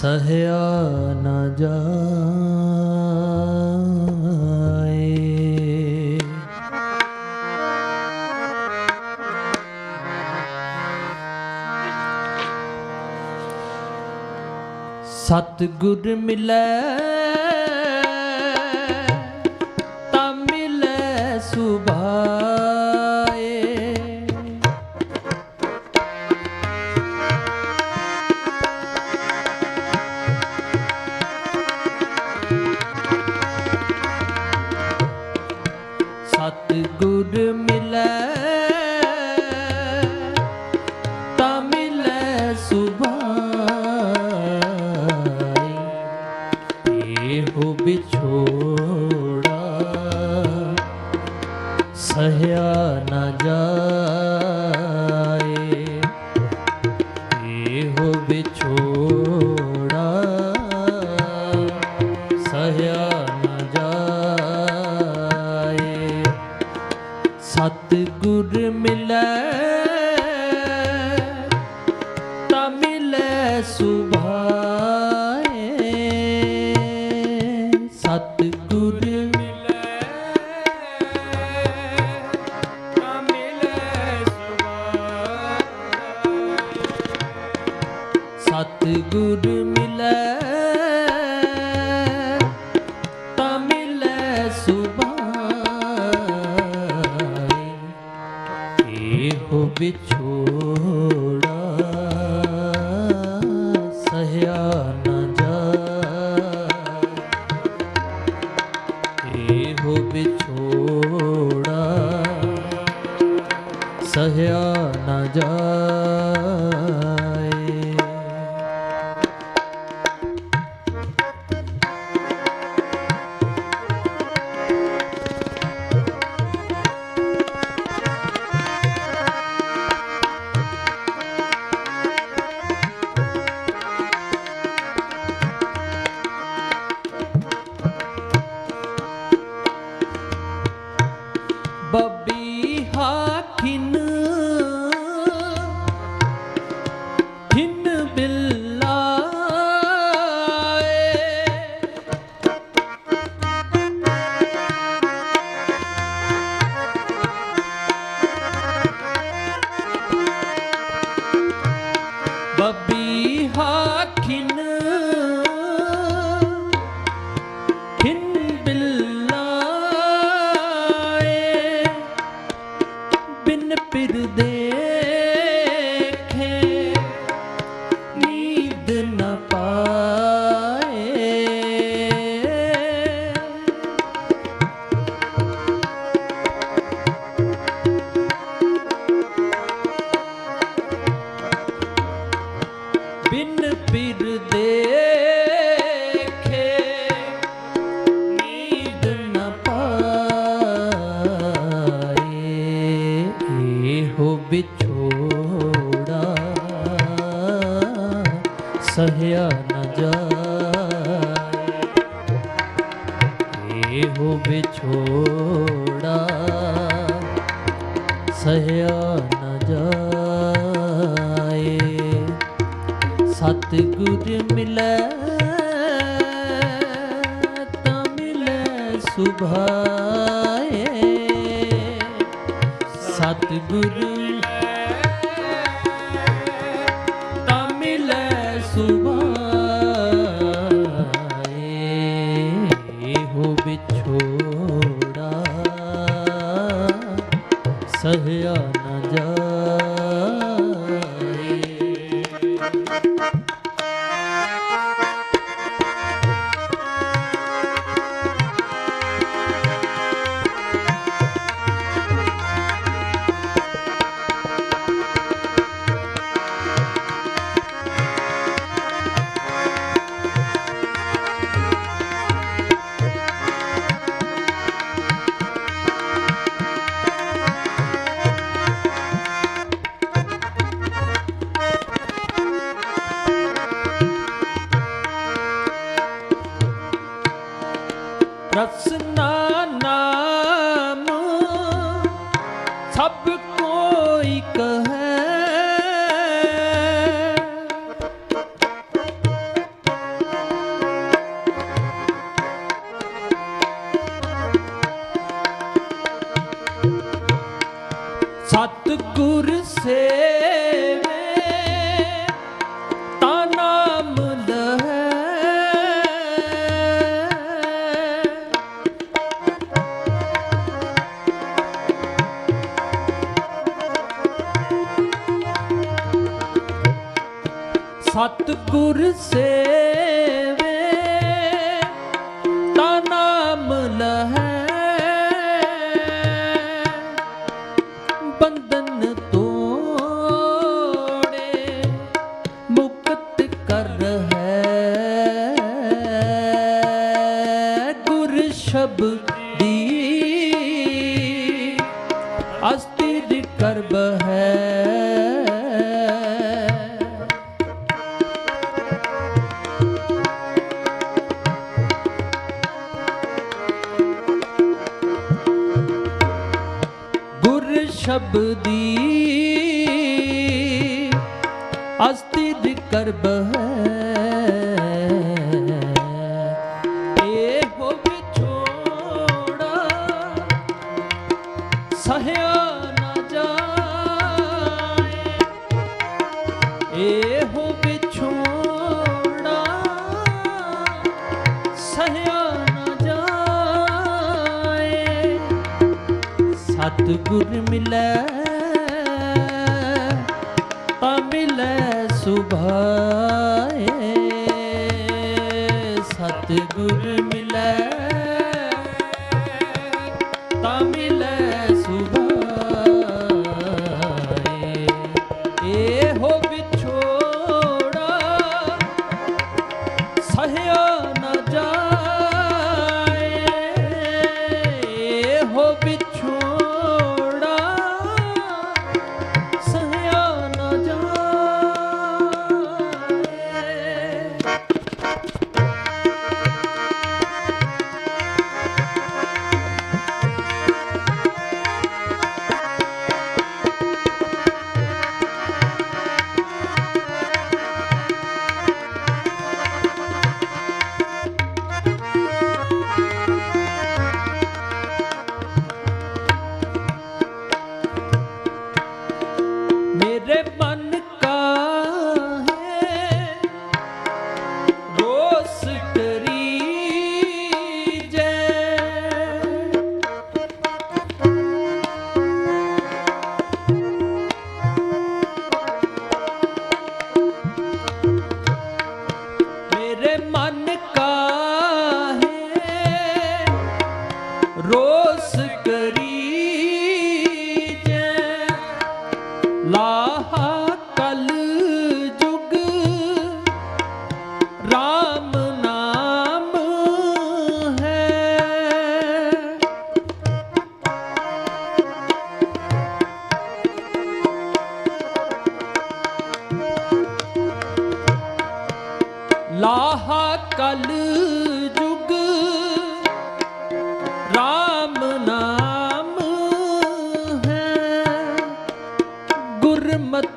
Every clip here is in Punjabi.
ਸਹਿਆ ਨ ਜਾਏ। yeah. ਸੁਭਾਈ ਇਹੋ ਵਿੱਚ perder ਸੁਭਾਏ। ਸਤਿਗੁਰੂ ਸਤਿਗੁਰ ਸੇ। ਸ਼ਬਦੀ ਅਸਤਿਦ ਕਰ ਬਹ ਸਤਿਗੁਰ ਮਿਲੈ ਤਾ ਮਿਲੈ ਸੁਭਾਏ। ਸਤਿਗੁਰ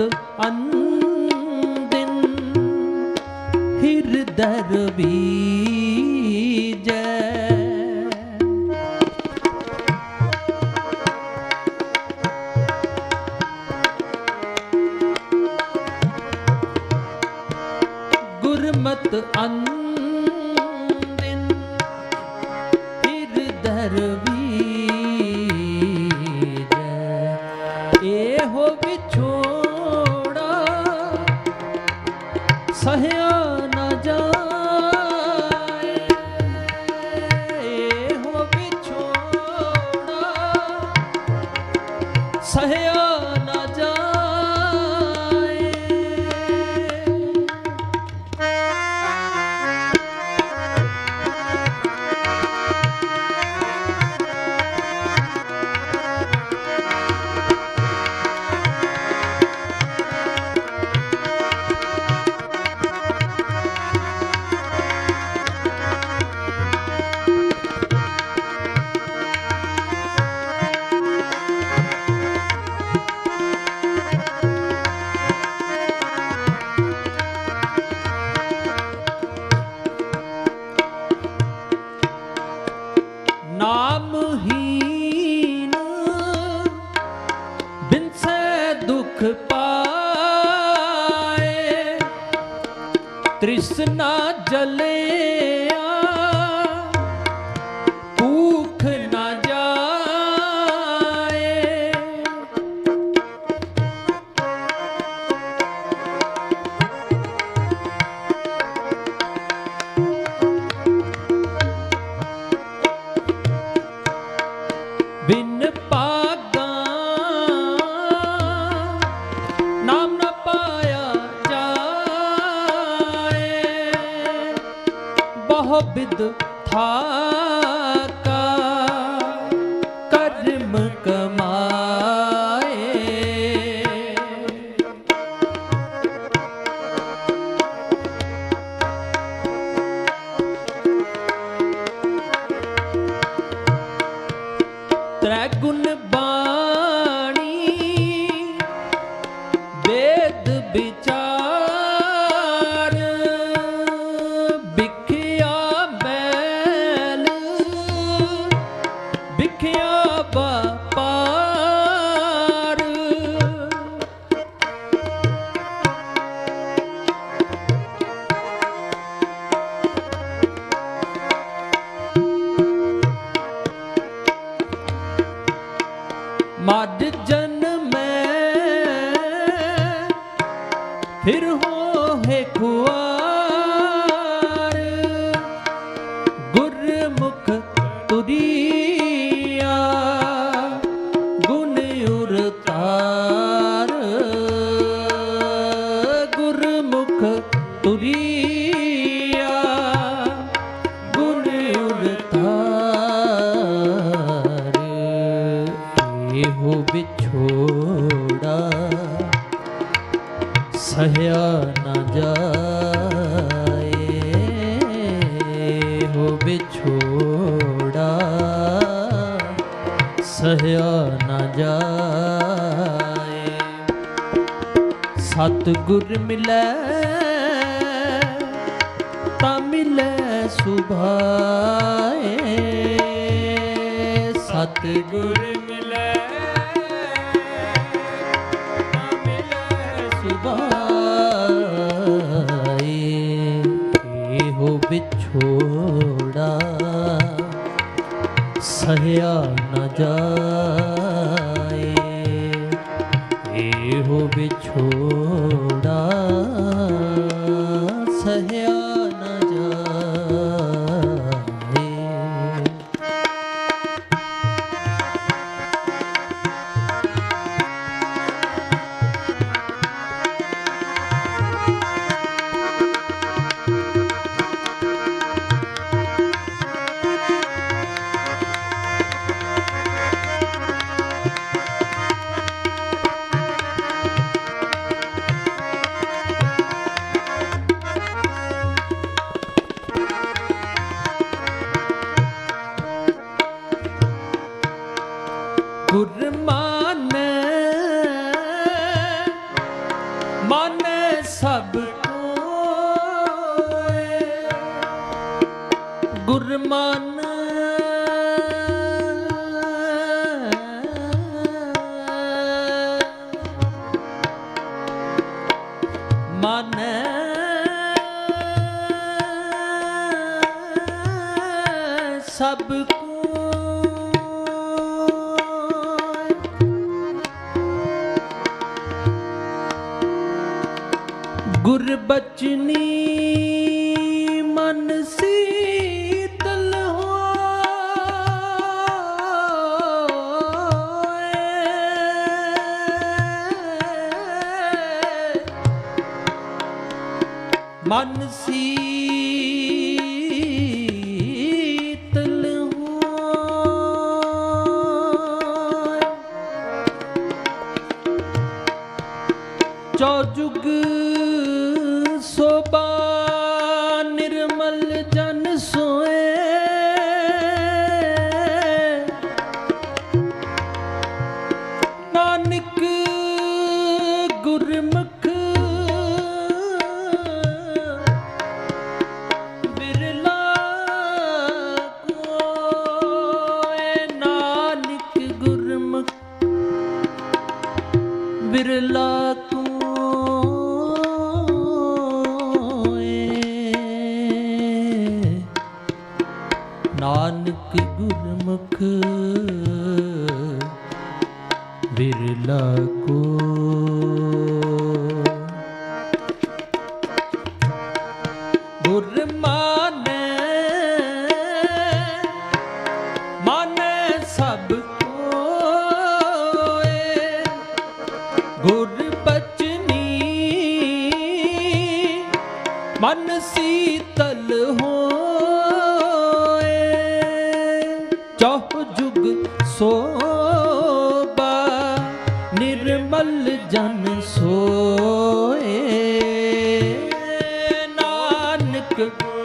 ਸਤ ਅੰਦਿਨ ਹਿਰਦਰ ਵੀ ਸਹਿਆ ਨਾ ਜਾ कम to be ਤਾ ਮਿਲੈ ਸੁਭਾਏ। ਸਤਿਗੁਰ ਮਿਲੈ ਤਾ ਮਿਲੈ ਵਿਛੋੜਾ ਸਹਿਆ ਨਾ ਜਾ குர்மா ਗੁਰਬਚਨੀ ਮਨ ਸੀਤਲ ਹੋਏ। ਮਨ ਜੁਗ ਸੋਬਾ ਨਾਨਕ ਗੁਰਮੁਖ ਬਿਰਲਾ ਕੋ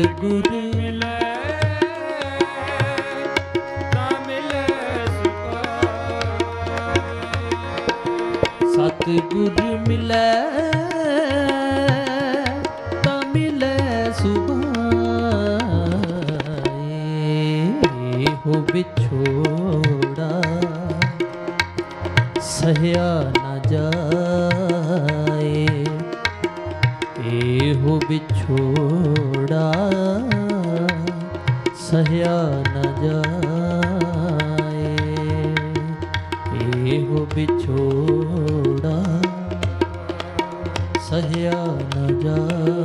ਸਤਿਗੁਰ ਮਿਲੈ ਤਾਂ ਸਤਿਗੁਰ ਮਿਲੈ, ਤਾਂ ਮਿਲੈ ਸੁਭਾਏ ਹੋ ਵਿਛੋੜਾ, ਸਹਿਆ ਨਾ ਜਾਏ। ਇਹੋ ਵਿਛੋੜਾ। ਸਹਿਆ ਨਾ ਜਾਏ। ਇਹੋ ਵਿਛੋੜਾ ਸਹਿਆ ਨਾ ਜਾਏ।